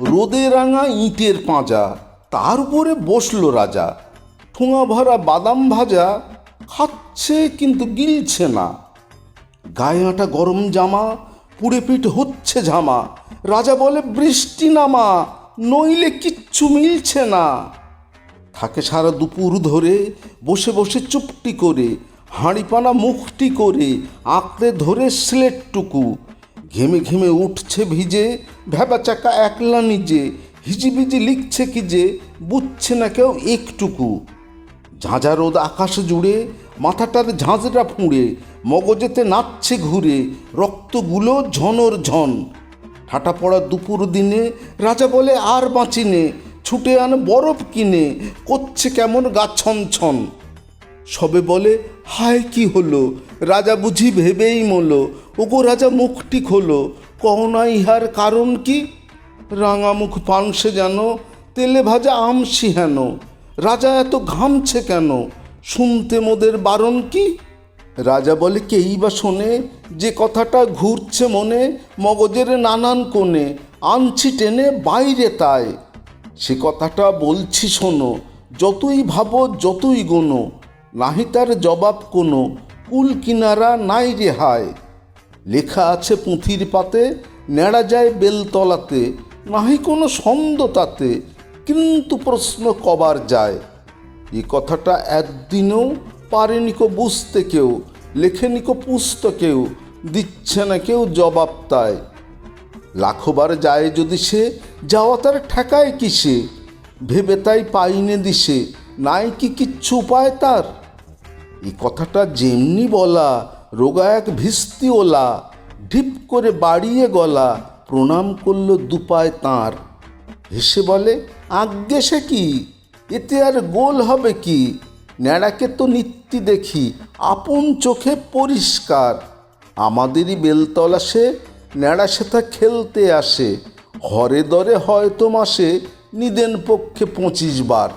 রোদে রাঙা ইটের পাঁজা, তার উপরে বসল রাজা। ঠোঙা ভরা বাদাম ভাজা, খাচ্ছে কিন্তু গিলছে না। গায়ে আটা গরম জামা, পুড়ে পিঠ হচ্ছে ঝামা। রাজা বলে, বৃষ্টি নামা, নইলে কিচ্ছু মিলছে না। থাকে সারা দুপুর ধরে বসে বসে চুপটি করে, হাঁড়িপানা মুখটি করে, আঁকড়ে ধরে স্লেটটুকু। ঘেমে ঘেমে উঠছে ভিজে, ভেবা চাকা একলা নিজে, হিজিবিজি লিখছে কি যে, বুঝছে না কেউ একটুকু। ঝাঁঝা রোদ আকাশ জুড়ে, মাথাটার ঝাঁঝরা ফুঁড়ে, মগজেতে নাচছে ঘুরে, রক্তগুলো ঝনর ঝন। ঠাটা পড়া দুপুর দিনে, রাজা বলে আর বাঁচিনে, ছুটে আন বরফ কিনে, করছে কেমন গা ছন সবে বলে, হায়, কি হলো? রাজা বুঝি ভেবেই মলো ওগো রাজা মুখটি খোলো কহনা ইহার কারণ কি? রাঙা মুখ পানসে যেন, তেলে ভাজা আমসি হেন। রাজা এত ঘামছে কেন? শুনতে মোদের বারণ কি? রাজা বলে, কেই বা শোনে? যে কথাটা ঘুরছে মনে, মগজের নানান কোণে, আনছি টেনে বাইরে তাই সে কথাটা বলছি শোনো, যতই ভাবো যতই গোনো। নাহি তার জবাব কোনো, কুল কিনারা নাই রে হায়। লেখা আছে পুঁথির পাতে, নেড়া যায় বেলতলাতে নাহি কোনো ছন্দ তাতে, কিন্তু প্রশ্ন কবার যায়। এ কথাটা একদিনও পারেনি কো বুঝতে কেউ, লেখেনি কো পুস্তকেও দিচ্ছে না কেউ জবাব তাই। লাখবার যায় যদি সে, যাওয়া তার ঠেকায় কিসে? ভেবে তাই পাইনে দিশে নাই কি কিচ্ছু উপায় তার? এই কথাটা যেমনি বলা, রোগা এক ভিস্তি ওলা, ঢিপ করে বাড়িয়ে গলা, প্রণাম করল দুপায় তাঁর। হেসে বলে, আজ্ঞে সে কি? এতে আর গোল হবে কি? ন্যাড়াকে তো নিত্যি দেখি, আপন চোখে পরিষ্কার। আমাদেরই বেলতলা সে, ন্যাড়া সেথা খেলতে আসে। হরে দরে হয়তো মাসে, নিদেন পক্ষে পঁচিশ বার।